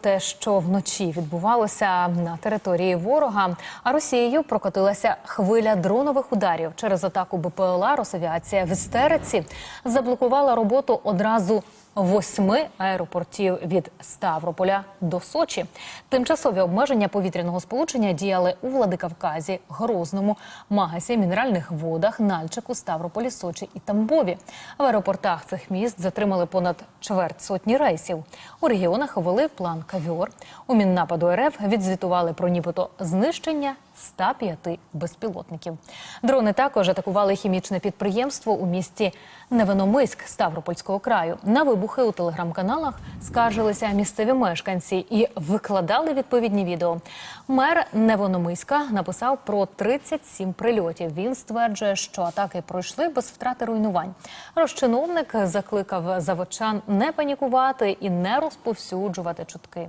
Те, що вночі відбувалося на території ворога, а Росією прокотилася хвиля дронових ударів через атаку БПЛА. Росавіація в істериці заблокувала роботу одразу восьми аеропортів від Ставрополя до Сочі. Тимчасові обмеження повітряного сполучення діяли у Владикавказі, Грозному, Магасі, Мінеральних водах, Нальчику, Ставрополі, Сочі і Тамбові. В аеропортах цих міст затримали понад чверть сотні рейсів. У регіонах ввели план кавіор. У Міннападу РФ відзвітували про нібито знищення 105 безпілотників. Дрони також атакували хімічне підприємство у місті Невиномиськ Ставропольського краю. На вибухи у телеграм-каналах скаржилися місцеві мешканці і викладали відповідні відео. Мер Невономиська написав про 37 прильотів. Він стверджує, що атаки пройшли без втрати руйнувань. Розчиновник закликав заводчан не панікувати і не розповсюджувати чутки.